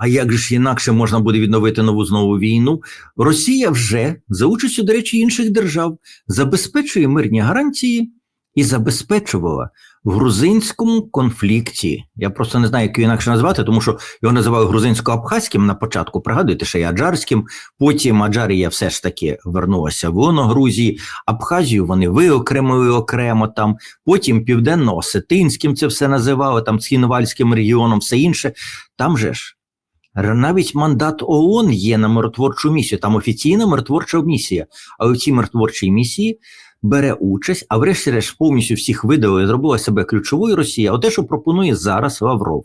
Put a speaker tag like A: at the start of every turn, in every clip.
A: А як же ж інакше можна буде відновити нову знову війну? Росія вже за участю, до речі, інших держав забезпечує мирні гарантії і забезпечувала в грузинському конфлікті. Я просто не знаю, як його інакше назвати, тому що його називали грузинсько-абхазьким на початку. Пригадуєте, ще й аджарським. Потім Аджарія все ж таки вернулася в лоно Грузії, Абхазію вони виокремили окремо там. Потім південно-осетинським це все називали, там Схінвальським регіоном, все інше. Там же ж навіть мандат ООН є на миротворчу місію. Там офіційна миротворча місія. Але в цій миротворчій місії бере участь, а врешті-решт повністю всіх видали, зробила себе ключовою Росія. Оте, що пропонує зараз Лавров,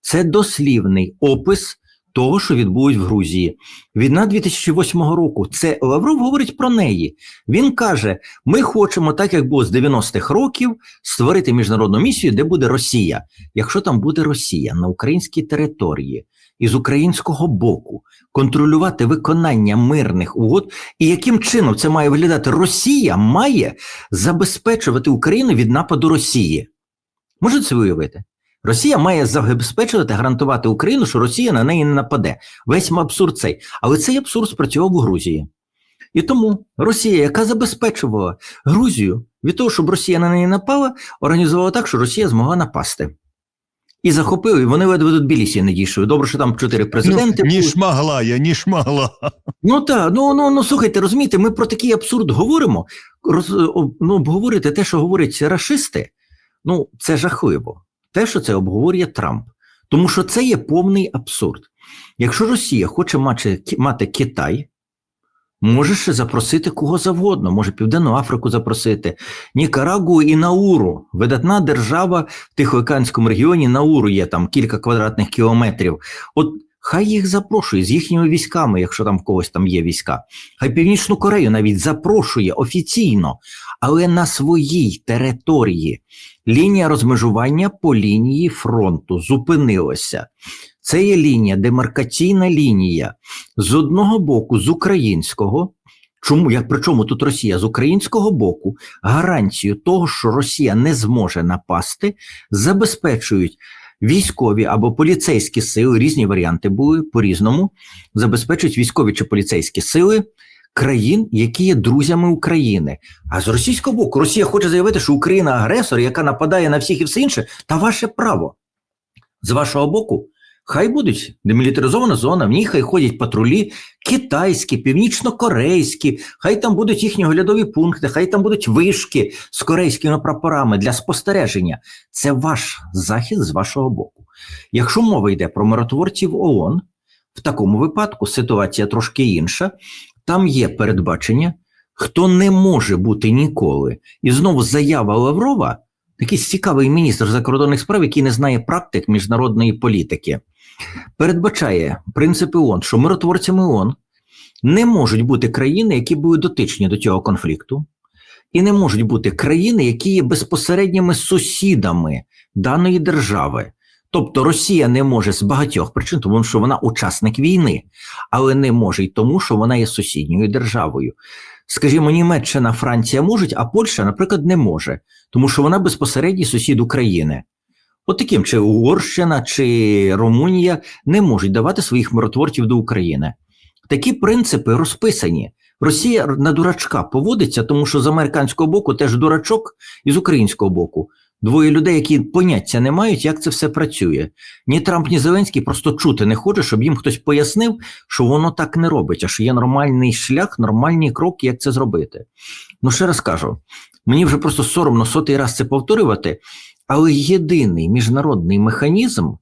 A: це дослівний опис того, що відбулось в Грузії. Війна 2008 року. Це Лавров говорить про неї. Він каже: ми хочемо, так як було з 90-х років, створити міжнародну місію, де буде Росія. Якщо там буде Росія на українській території і з українського боку контролювати виконання мирних угод, і яким чином це має виглядати? Росія має забезпечувати Україну від нападу Росії. Можете це уявити? Росія має забезпечувати, гарантувати Україну, що Росія на неї не нападе. Весь абсурд цей. Але цей абсурд спрацював у Грузії. І тому Росія, яка забезпечувала Грузію від того, щоб Росія на неї напала, організувала так, що Росія змогла напасти. І захопили, і вони ледве до Тбілісі не дійшли. Добре, що там чотири президенти.
B: Ну,
A: були.
B: ніж могла я, ніж могла.
A: Ну так, ну, ну, ну слухайте, розумієте, ми про такий абсурд говоримо. Роз, ну, обговорити те, що говорять расисти, ну це жахливо. Те, що це обговорює Трамп. Тому що це є повний абсурд. Якщо Росія хоче мати, мати Китай, може ще запросити кого завгодно, може Південну Африку запросити, Нікарагу і Науру. Видатна держава в Тихоокеанському регіоні Науру є там кілька квадратних кілометрів. От хай їх запрошує з їхніми військами, якщо там в когось там є війська. Хай Північну Корею навіть запрошує офіційно, але на своїй території. Лінія розмежування по лінії фронту. Зупинилася. Це є лінія, демаркаційна лінія. З одного боку, з українського. Чому як причому тут Росія? З українського боку гарантію того, що Росія не зможе напасти, забезпечують військові або поліцейські сили, різні варіанти були по-різному, забезпечують військові чи поліцейські сили країн, які є друзями України. А з російського боку Росія хоче заявити, що Україна агресор, яка нападає на всіх і все інше, та ваше право. З вашого боку, хай будуть демілітаризована зона, в ній хай ходять патрулі китайські, північно-корейські, хай там будуть їхні оглядові пункти, хай там будуть вишки з корейськими прапорами для спостереження. Це ваш захід з вашого боку. Якщо мова йде про миротворців ООН, в такому випадку ситуація трошки інша. Там є передбачення, хто не може бути ніколи. І знову заява Лаврова, такий цікавий міністр закордонних справ, який не знає практик міжнародної політики, передбачає принципи ООН, що миротворцями ООН не можуть бути країни, які були дотичні до цього конфлікту, і не можуть бути країни, які є безпосередніми сусідами даної держави. Тобто Росія не може з багатьох причин, тому що вона учасник війни, але не може й тому, що вона є сусідньою державою. Скажімо, Німеччина, Франція можуть, а Польща, наприклад, не може, тому що вона безпосередній сусід України. От таким чи Угорщина, чи Румунія не можуть давати своїх миротворців до України. Такі принципи розписані. Росія на дурачка поводиться, тому що з американського боку теж дурачок, і з українського боку. Двоє людей, які поняття не мають, як це все працює. Ні Трамп, ні Зеленський просто чути не хоче, щоб їм хтось пояснив, що воно так не робить, а що є нормальний шлях, нормальні кроки, як це зробити. Ну, ще раз кажу, мені вже просто соромно сотий раз це повторювати, але єдиний міжнародний механізм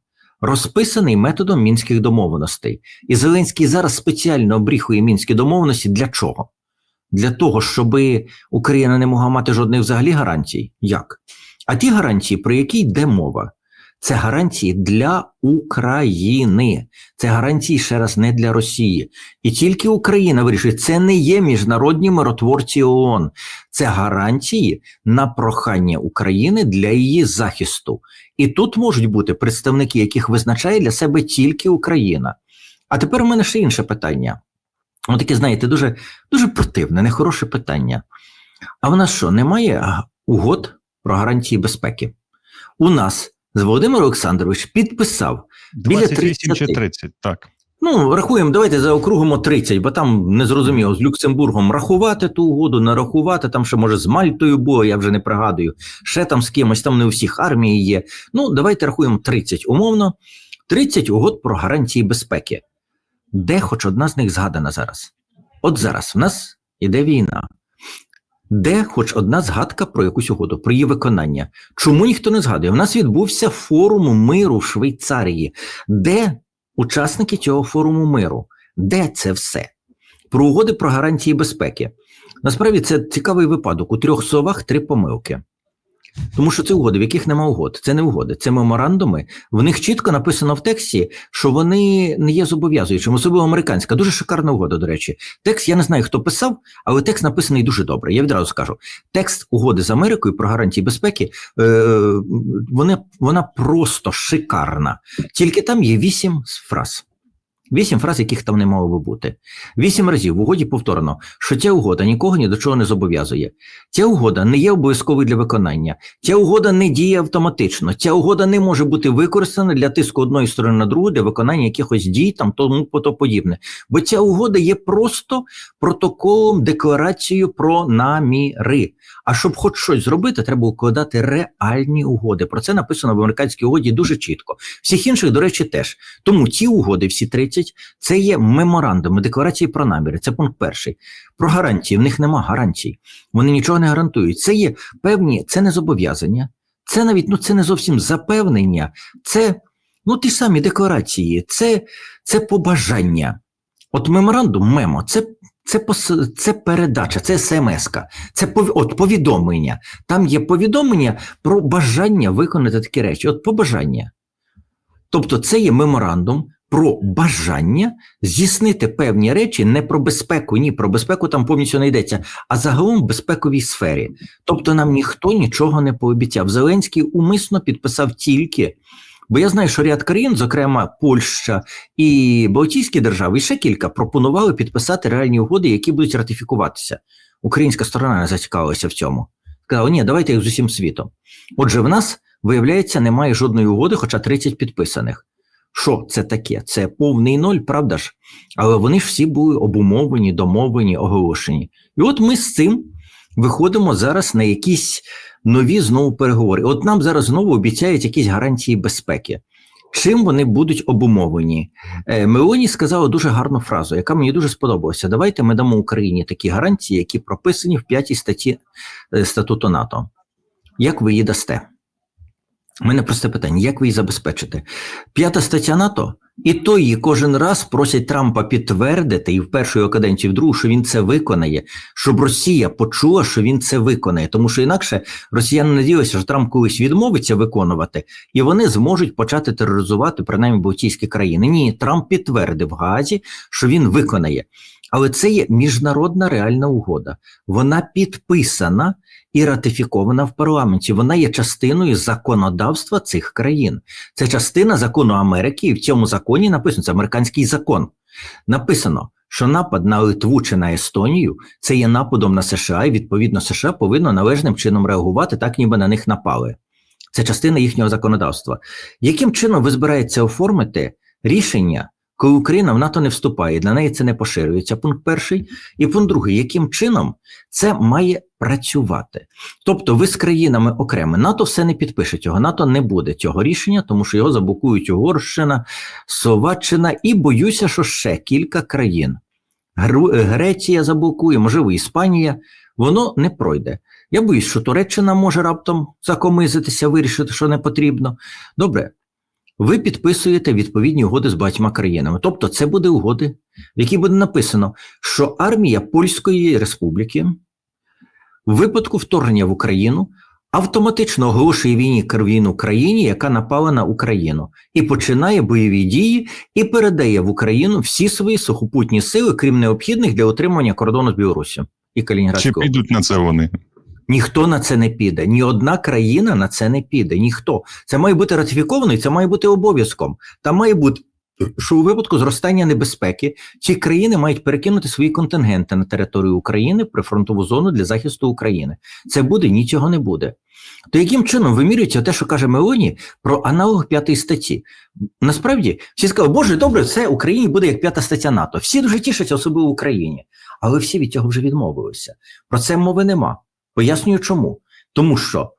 A: розписаний методом мінських домовленостей. І Зеленський зараз спеціально обріхує мінські домовленості для чого? Для того, щоб Україна не могла мати жодних взагалі гарантій. Як? А ті гарантії, про які йде мова, це гарантії для України, це гарантії ще раз не для Росії. І тільки Україна вирішує, це не є міжнародні миротворці ООН, це гарантії на прохання України для її захисту. І тут можуть бути представники, яких визначає для себе тільки Україна. А тепер у мене ще інше питання. Ось таке, знаєте, дуже, дуже противне, нехороше питання. А в нас що, немає угод про гарантії безпеки? У нас з Володимир Олександрович підписав Біля
B: 28 чи
A: 30.
B: 30, так.
A: Ну, рахуємо, давайте заокругимо 30, бо там незрозуміло з Люксембургом рахувати ту угоду, не рахувати, там ще може з Мальтою було, я вже не пригадую, ще там з кимось, там не у всіх армії є. Ну, давайте рахуємо 30 умовно. 30 угод про гарантії безпеки. Де хоч одна з них згадана зараз? От зараз в нас іде війна. Де хоч одна згадка про якусь угоду, про її виконання? Чому ніхто не згадує? У нас відбувся форум миру в Швейцарії. Де учасники цього форуму миру? Де це все? Про угоди про гарантії безпеки. Насправді це цікавий випадок. У трьох словах три помилки. Тому що це угоди, в яких нема угод. Це не угоди, це меморандуми. В них чітко написано в тексті, що вони не є зобов'язуючими, особливо американська. Дуже шикарна угода, до речі. Текст я не знаю, хто писав, але текст написаний дуже добре. Я відразу скажу. Текст угоди з Америкою про гарантії безпеки, е, вона, вона просто шикарна. Тільки там є вісім фраз. Вісім фраз, яких там не мало би бути. Вісім разів в угоді повторено, що ця угода нікого ні до чого не зобов'язує. Ця угода не є обов'язковою для виконання. Ця угода не діє автоматично. Ця угода не може бути використана для тиску одної сторони на другу для виконання якихось дій, там тому то подібне. Бо ця угода є просто протоколом, декларацією про наміри. А щоб хоч щось зробити, треба укладати реальні угоди. Про це написано в американській угоді дуже чітко. Всіх інших, до речі, теж. Тому ці угоди, всі 30, це є меморандуми, декларації про наміри. Це пункт перший. Про гарантії. В них нема гарантій. Вони нічого не гарантують. Це є певні, це не зобов'язання, це навіть ну це не зовсім запевнення, це ну ті самі декларації, це, це побажання. От меморандум, мемо, це. Це пос- це передача, це смс-ка, це пов- от повідомлення. Там є повідомлення про бажання виконати такі речі. От побажання. Тобто, це є меморандум про бажання здійснити певні речі не про безпеку, ні, про безпеку там повністю не йдеться, а загалом в безпековій сфері. Тобто нам ніхто нічого не пообіцяв. Зеленський умисно підписав тільки. Бо я знаю, що ряд країн, зокрема Польща і Балтійські держави, і ще кілька пропонували підписати реальні угоди, які будуть ратифікуватися. Українська сторона не зацікавилася в цьому. Сказала, ні, давайте їх з усім світом. Отже, в нас, виявляється, немає жодної угоди, хоча 30 підписаних. Що це таке? Це повний ноль, правда ж? Але вони ж всі були обумовлені, домовлені, оголошені. І от ми з цим виходимо зараз на якісь нові знову переговори. От нам зараз знову обіцяють якісь гарантії безпеки. Чим вони будуть обумовлені? Е, Мелоні сказала дуже гарну фразу, яка мені дуже сподобалася. Давайте ми дамо Україні такі гарантії, які прописані в п'ятій статті е, статуту НАТО. Як ви її дасте? Мене просте питання: як ви її забезпечите? П'ята стаття НАТО, і то її кожен раз просять Трампа підтвердити, і в першу його каденцію, в другу, що він це виконає, щоб Росія почула, що він це виконає. Тому що інакше росіяни надіялися, що Трамп колись відмовиться виконувати, і вони зможуть почати тероризувати принаймні Балтійські країни. Ні, Трамп підтвердив в Гаазі, що він виконає. Але це є міжнародна реальна угода. Вона підписана і ратифікована в парламенті. Вона є частиною законодавства цих країн. Це частина закону Америки, і в цьому законі написано це американський закон. Написано, що напад на Литву чи на Естонію це є нападом на США, і відповідно США повинно належним чином реагувати, так ніби на них напали. Це частина їхнього законодавства. Яким чином ви збираєтеся оформити рішення, коли Україна в НАТО не вступає, для неї це не поширюється? Пункт перший. І пункт другий, яким чином це має працювати? Тобто, ви з країнами окремо НАТО все не підпише цього. НАТО не буде цього рішення, тому що його заблокують Угорщина, Словаччина і боюся, що ще кілька країн. Греція заблокує, можливо, Іспанія. Воно не пройде. Я боюсь, що Туреччина може раптом закомизитися, вирішити, що не потрібно. Добре, ви підписуєте відповідні угоди з багатьма країнами. Тобто, це буде угоди, в якій буде написано, що армія Польської Республіки в випадку вторгнення в Україну автоматично оголошує війні війну країні, яка напала на Україну, і починає бойові дії і передає в Україну всі свої сухопутні сили, крім необхідних для отримання кордону з Білорусі і
B: Чи
A: Калінінградської області.
B: підуть на це вони?
A: Ніхто на це не піде, ні одна країна на це не піде. Ніхто це має бути ратифіковано, і це має бути обов'язком. Там має бути що у випадку зростання небезпеки ці країни мають перекинути свої контингенти на територію України при фронтову зону для захисту України. Це буде, нічого не буде. То яким чином вимірюється те, що каже Мелоні про аналог п'ятої статті? Насправді всі сказали, Боже, добре, це Україні буде як п'ята стаття НАТО. Всі дуже тішаться, особливо в Україні. Але всі від цього вже відмовилися. Про це мови нема. Пояснюю чому. Тому що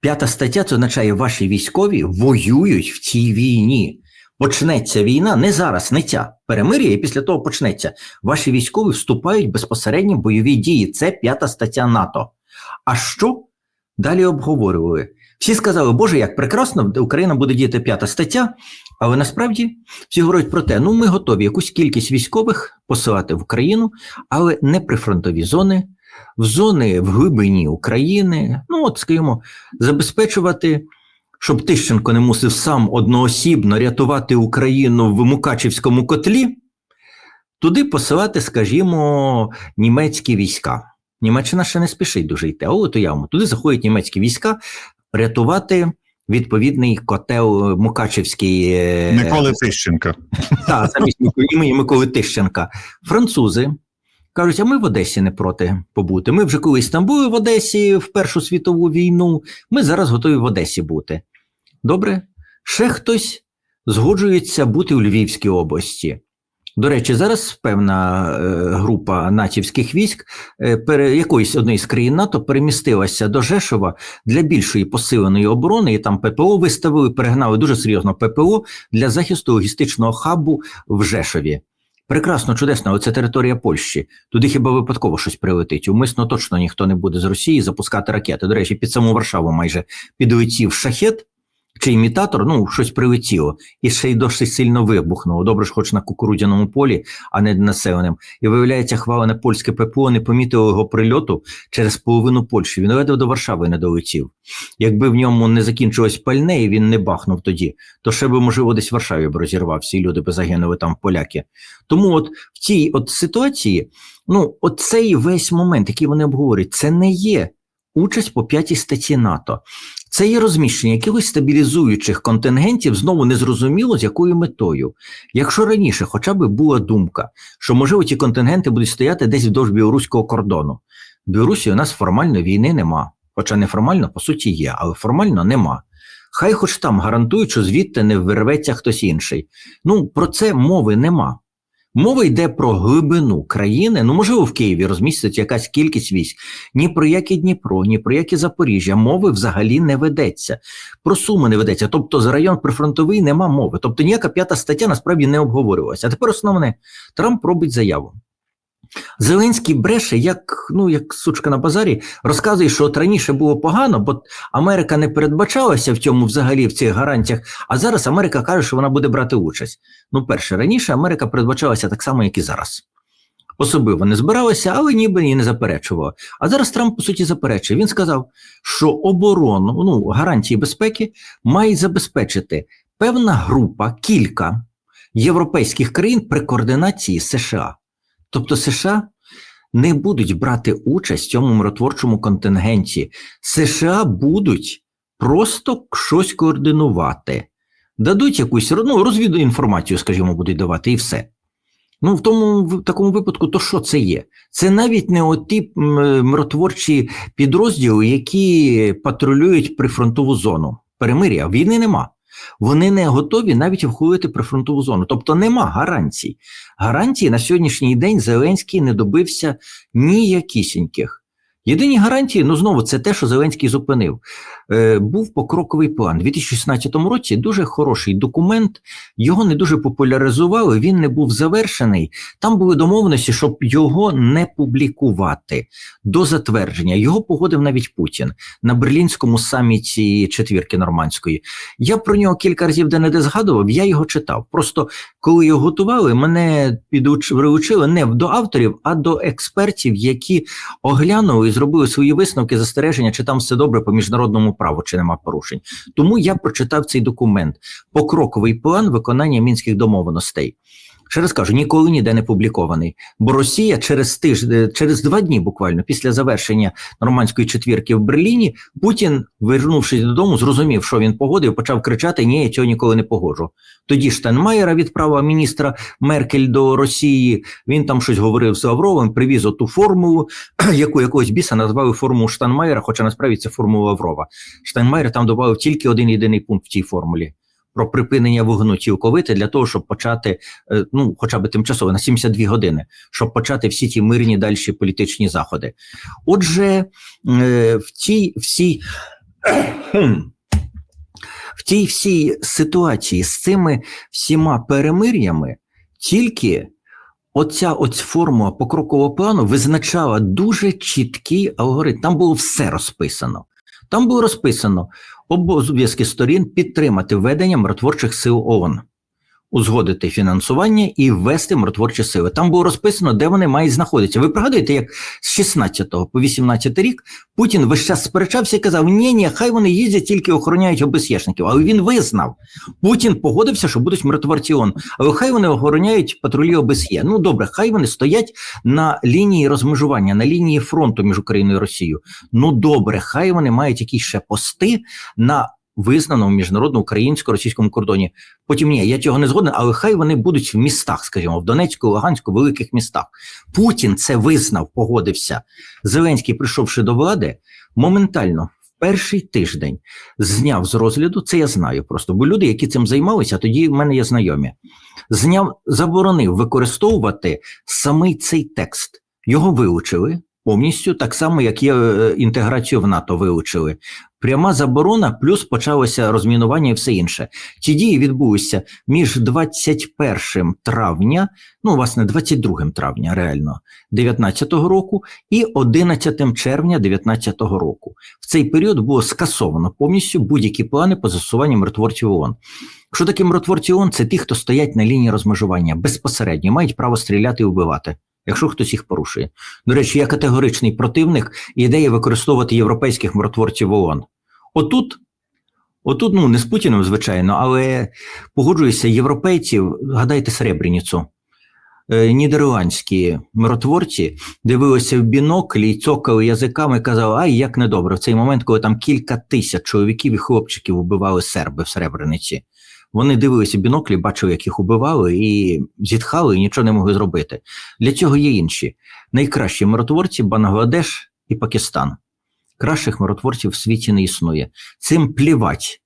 A: п'ята стаття це означає, ваші військові воюють в цій війні. Почнеться війна не зараз, не ця перемир'я, і після того почнеться. Ваші військові вступають безпосередньо в бойові дії. Це п'ята стаття НАТО. А що далі обговорювали? Всі сказали, Боже, як прекрасно, Україна буде діяти п'ята стаття, але насправді всі говорять про те, ну ми готові якусь кількість військових посилати в Україну, але не при фронтові зони, в зони в глибині України. Ну, от, скажімо, забезпечувати, щоб Тищенко не мусив сам одноосібно рятувати Україну в Мукачівському котлі, туди посилати, скажімо, німецькі війська. Німеччина ще не спішить дуже йти, а от уявимо, туди заходять німецькі війська рятувати відповідний котел Мукачівський. е,
B: Миколи Тищенка.
A: так, замість імені Миколи Тищенка. Французи кажуть, а ми в Одесі не проти побути. Ми вже колись там були в Одесі в Першу світову війну, ми зараз готові в Одесі бути. Добре? Ще хтось згоджується бути у Львівській області. До речі, зараз певна е, група натівських військ е, пере, якоїсь однієї з країн НАТО перемістилася до Жешова для більшої посиленої оборони, і там ППО виставили, перегнали дуже серйозно ППО для захисту логістичного хабу в Жешові. Прекрасно, чудесно, але це територія Польщі. Туди хіба випадково щось прилетить. Умисно точно ніхто не буде з Росії запускати ракети. До речі, під саму Варшаву майже підлетів шахет чи імітатор, ну щось прилетіло, і ще й досить сильно вибухнуло. Добре ж, хоч на кукурудзяному полі, а не населеним. І виявляється, хвалене польське ППО не помітило його прильоту через половину Польщі. Він ледве до Варшави не долетів. Якби в ньому не закінчилось пальне, і він не бахнув тоді, то ще би, можливо, десь в Варшаві б розірвався, і люди би загинули там поляки. Тому от в цій от ситуації, ну, оцей весь момент, який вони обговорюють, це не є участь по п'ятій статті НАТО. Це є розміщення якихось стабілізуючих контингентів, знову незрозуміло з якою метою. Якщо раніше хоча б була думка, що можливо ті контингенти будуть стояти десь вдовж білоруського кордону. В Білорусі у нас формально війни нема, хоча неформально, по суті, є, але формально нема. Хай хоч там гарантують, що звідти не вирветься хтось інший. Ну про це мови нема. Мова йде про глибину країни. Ну, можливо, в Києві розміститься якась кількість військ. Ні про яке Дніпро, ні про яке Запоріжжя мови взагалі не ведеться. Про суми не ведеться. Тобто, за район прифронтовий нема мови. Тобто ніяка п'ята стаття насправді не обговорювалася. А тепер основне Трамп робить заяву. Зеленський бреше, як ну як сучка на базарі, розказує, що от раніше було погано, бо Америка не передбачалася в цьому взагалі в цих гарантіях. А зараз Америка каже, що вона буде брати участь. Ну, перше, раніше Америка передбачалася так само, як і зараз. Особливо не збиралася, але ніби і не заперечувала. А зараз Трамп, по суті, заперечує. Він сказав, що оборону, ну, гарантії безпеки має забезпечити певна група, кілька європейських країн при координації США. Тобто США не будуть брати участь в цьому миротворчому контингенті. США будуть просто щось координувати, дадуть якусь ну, розвіду інформацію, скажімо, будуть давати, і все. Ну, в тому в такому випадку, то що це є? Це навіть не оті миротворчі підрозділи, які патрулюють прифронтову зону. Перемир'я війни нема. Вони не готові навіть входити прифронтову зону. Тобто нема гарантій. Гарантії на сьогоднішній день Зеленський не добився ніякісіньких. Єдині гарантії, ну знову це те, що Зеленський зупинив. Е, був покроковий план. У 2016 році дуже хороший документ, його не дуже популяризували, він не був завершений. Там були домовленості, щоб його не публікувати до затвердження. Його погодив навіть Путін на берлінському саміті четвірки нормандської. Я про нього кілька разів де не де згадував, я його читав. Просто коли його готували, мене підучили не до авторів, а до експертів, які оглянули зробили свої висновки, застереження, чи там все добре по міжнародному праву, чи нема порушень. Тому я прочитав цей документ покроковий план виконання мінських домовленостей. Ще раз кажу, ніколи ніде не публікований. Бо Росія через тиждень, через два дні буквально після завершення нормандської четвірки в Берліні, Путін, вернувшись додому, зрозумів, що він погодив, почав кричати: Ні, я цього ніколи не погоджу. Тоді Штайнмаєра відправив міністра Меркель до Росії. Він там щось говорив з Лавровим, привіз оту формулу, яку якогось біса назвали формулу Штайнмаєра, хоча насправді це формула Лаврова. Штайнмаєр там додав тільки один єдиний пункт в цій формулі. Про припинення вогну цілковите для того, щоб почати, е, ну хоча б тимчасово на 72 години, щоб почати всі ті мирні далі політичні заходи. Отже, е, в цій всій в тій всій ситуації з цими всіма перемир'ями тільки оця ось формула покрокового плану визначала дуже чіткий алгоритм. Там було все розписано. Там було розписано обов'язки сторін підтримати введення миротворчих сил ООН, узгодити фінансування і ввести миротворчі сили. Там було розписано, де вони мають знаходитися. Ви пригадуєте, як з 16 по 18 рік Путін весь час сперечався і казав: ні, ні, хай вони їздять, тільки охороняють ОБСЄшників. Але він визнав. Путін погодився, що будуть миротворці ООН, але хай вони охороняють патрулі ОБСЄ. Ну добре, хай вони стоять на лінії розмежування, на лінії фронту між Україною і Росією. Ну добре, хай вони мають якісь ще пости на визнаному міжнародно українсько-російському кордоні. Потім ні, я цього не згоден, але хай вони будуть в містах, скажімо, в Донецьку, Луганську, великих містах. Путін це визнав, погодився. Зеленський, прийшовши до влади, моментально. Перший тиждень зняв з розгляду, це я знаю просто, бо люди, які цим займалися, тоді в мене є знайомі. Зняв, заборонив використовувати самий цей текст. Його вилучили повністю, так само, як є е, інтеграцію в НАТО вилучили. Пряма заборона, плюс почалося розмінування і все інше. Ці дії відбулися між 21 травня, ну, власне, 22 травня, реально, 19-го року і 11 червня 19-го року. В цей період було скасовано повністю будь-які плани по застосуванню миротворців ООН. Що таке миротворці ООН? Це ті, хто стоять на лінії розмежування безпосередньо, мають право стріляти і вбивати. Якщо хтось їх порушує. До речі, я категоричний противник ідеї використовувати європейських миротворців ООН. Отут, отут, ну не з Путіним, звичайно, але погоджуюся, європейців, гадайте Сребреніцу. Нідерландські миротворці дивилися в бінокль і цокали язиками і казали, ай, як недобре, в цей момент, коли там кілька тисяч чоловіків і хлопчиків вбивали серби в Сребрениці. Вони дивилися біноклі, бачили, як їх убивали, і зітхали, і нічого не могли зробити. Для цього є інші найкращі миротворці Бангладеш і Пакистан. Кращих миротворців в світі не існує. Цим плівать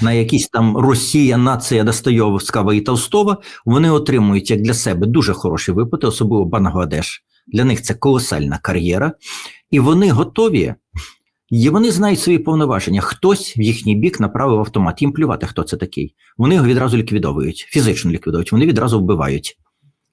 A: на якісь там Росія, нація Достоєвського і Толстого, вони отримують як для себе дуже хороші виплати, особливо Бангладеш. Для них це колосальна кар'єра, і вони готові. І вони знають свої повноваження. Хтось в їхній бік направив автомат. Їм плювати, хто це такий. Вони його відразу ліквідовують, фізично ліквідовують, вони відразу вбивають.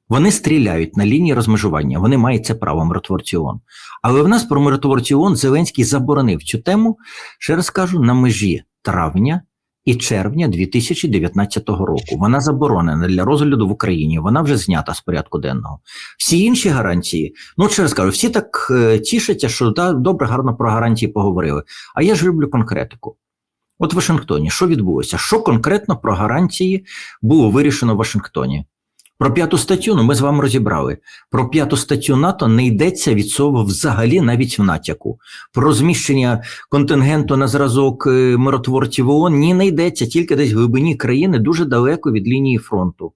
A: Вони стріляють на лінії розмежування, вони мають це право миротворці ООН. Але в нас про миротворці ООН Зеленський заборонив цю тему, ще раз кажу, на межі травня і червня 2019 року. Вона заборонена для розгляду в Україні, вона вже знята з порядку денного. Всі інші гарантії, ну ще раз кажу, всі так е, тішаться, що да, добре, гарно про гарантії поговорили. А я ж люблю конкретику. От в Вашингтоні що відбулося? Що конкретно про гарантії було вирішено в Вашингтоні? Про п'яту статтю, ну ми з вами розібрали. Про п'яту статтю НАТО не йдеться від слова взагалі навіть в натяку. Про розміщення контингенту на зразок е, миротворців ООН ні не йдеться, тільки десь в глибині країни дуже далеко від лінії фронту.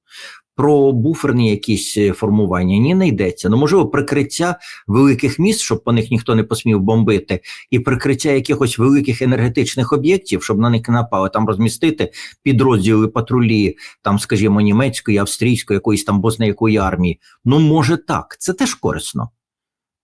A: Про буферні якісь е, формування ні не йдеться. Ну, можливо, прикриття великих міст, щоб по них ніхто не посмів бомбити, і прикриття якихось великих енергетичних об'єктів, щоб на них напали, там розмістити підрозділи патрулі, там, скажімо, німецької, австрійської, якоїсь там бозна якої армії. Ну, може так, це теж корисно.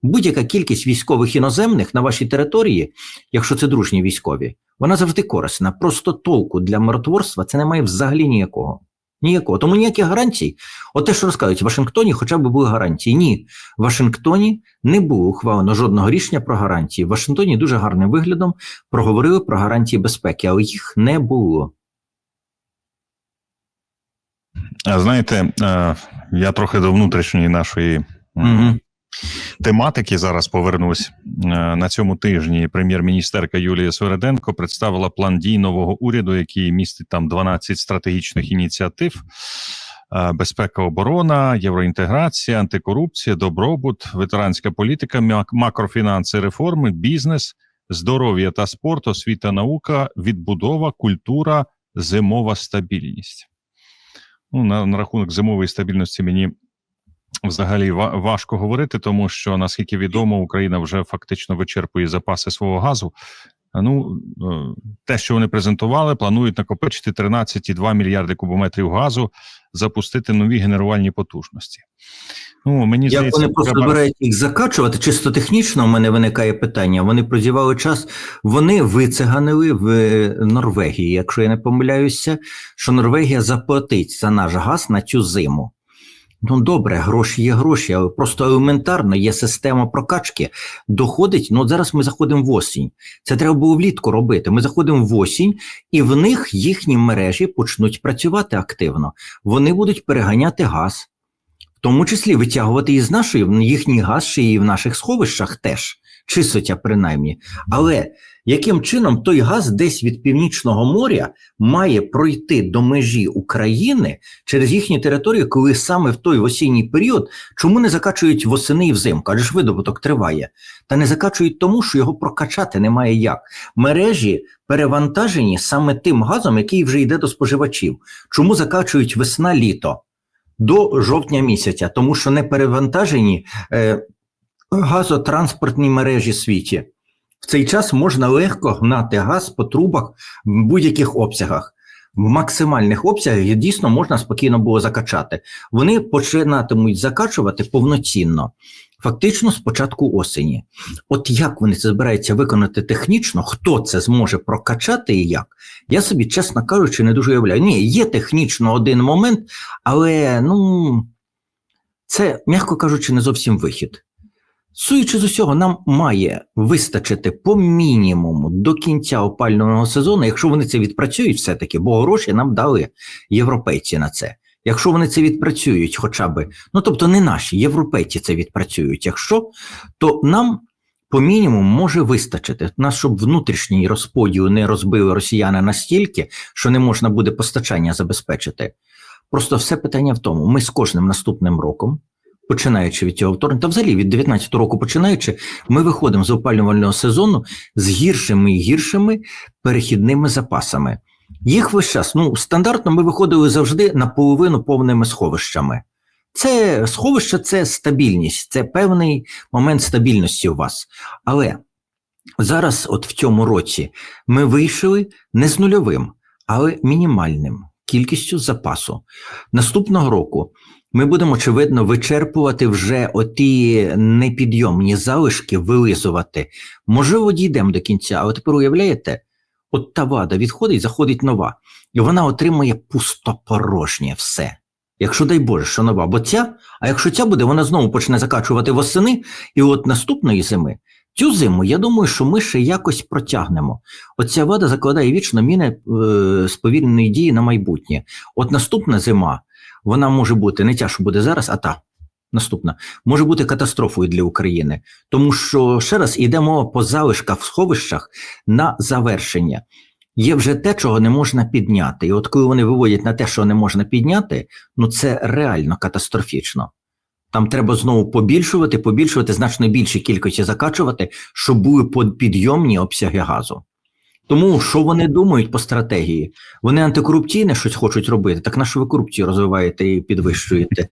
A: Будь-яка кількість військових іноземних на вашій території, якщо це дружні військові, вона завжди корисна. Просто толку для миротворства це не має взагалі ніякого. Ніякого. Тому ніяких гарантій. От те, що розказують, в Вашингтоні хоча б були гарантії. Ні, в Вашингтоні не було ухвалено жодного рішення про гарантії. В Вашингтоні дуже гарним виглядом проговорили про гарантії безпеки, але їх не було.
B: Знаєте, е, я трохи до внутрішньої нашої
A: Угу.
B: Тематики зараз повернусь. Е, На цьому тижні прем'єр-міністерка Юлія Свереденко представила план дій нового уряду, який містить там 12 стратегічних ініціатив. е, безпека, оборона, євроінтеграція, антикорупція, добробут, ветеранська політика, макрофінанси, реформи, бізнес, здоров'я та спорт, освіта, наука, відбудова, культура, зимова стабільність. Ну, на, на рахунок зимової стабільності мені взагалі ва- важко говорити, тому що наскільки відомо, Україна вже фактично вичерпує запаси свого газу. Ну, е, те, що вони презентували, планують накопичити 13,2 мільярди кубометрів газу, запустити нові генерувальні потужності. Ну, мені
A: Як
B: здається,
A: вони просто
B: треба...
A: збирають їх закачувати, чисто технічно у мене виникає питання. Вони прозівали час, вони вициганили в е, Норвегії, якщо я не помиляюся, що Норвегія заплатить за наш газ на цю зиму. Ну добре, гроші є гроші, але просто елементарно є система прокачки. Доходить, ну от зараз ми заходимо в осінь. Це треба було влітку робити. Ми заходимо в осінь, і в них їхні мережі почнуть працювати активно. Вони будуть переганяти газ в тому числі витягувати із нашої в їхній газ ще і в наших сховищах теж, чистотя принаймні. Але яким чином той газ десь від північного моря має пройти до межі України через їхні території, коли саме в той осінній період чому не закачують восени і взимку? Адже ж видобуток триває. Та не закачують тому, що його прокачати немає як. Мережі перевантажені саме тим газом, який вже йде до споживачів. Чому закачують весна-літо? До жовтня місяця, тому що не перевантажені е, газотранспортні мережі світі. В цей час можна легко гнати газ по трубах в будь-яких обсягах. В максимальних обсягах дійсно можна спокійно було закачати. Вони починатимуть закачувати повноцінно, фактично з початку осені. От як вони це збираються виконати технічно, хто це зможе прокачати і як, я собі, чесно кажучи, не дуже уявляю. Ні, є технічно один момент, але ну це, м'яко кажучи, не зовсім вихід. Суючи з усього, нам має вистачити по мінімуму до кінця опального сезону, якщо вони це відпрацюють, все-таки, бо гроші нам дали європейці на це. Якщо вони це відпрацюють, хоча б, ну тобто не наші, європейці це відпрацюють, якщо, то нам по мінімуму може вистачити. Нас, щоб внутрішній розподіл не розбили росіяни настільки, що не можна буде постачання забезпечити. Просто все питання в тому: ми з кожним наступним роком, починаючи від цього вторгнення, та взагалі від 19 року починаючи, ми виходимо з опалювального сезону з гіршими і гіршими перехідними запасами. Їх весь час, ну стандартно ми виходили завжди наполовину повними сховищами. Це сховище це стабільність, це певний момент стабільності у вас. Але зараз, от в цьому році, ми вийшли не з нульовим, але мінімальним кількістю запасу. Наступного року ми будемо, очевидно, вичерпувати вже оті непідйомні залишки, вилизувати. Можливо, дійдемо до кінця, але тепер уявляєте, от та вада відходить, заходить нова, і вона отримує пустопорожнє все. Якщо дай Боже, що нова, бо ця, а якщо ця буде, вона знову почне закачувати восени, і от наступної зими, цю зиму, я думаю, що ми ще якось протягнемо. Оця вада закладає вічно міни е, сповільненої дії на майбутнє. От наступна зима, вона може бути не тя, що буде зараз, а та наступна, може бути катастрофою для України. Тому що ще раз йде мова по залишках в сховищах на завершення. Є вже те, чого не можна підняти. І от коли вони виводять на те, що не можна підняти, ну це реально катастрофічно. Там треба знову побільшувати, побільшувати значно більші кількості закачувати, щоб були підйомні обсяги газу. Тому що вони думають по стратегії? Вони антикорупційне щось хочуть робити, так на що ви корупцію розвиваєте і підвищуєте?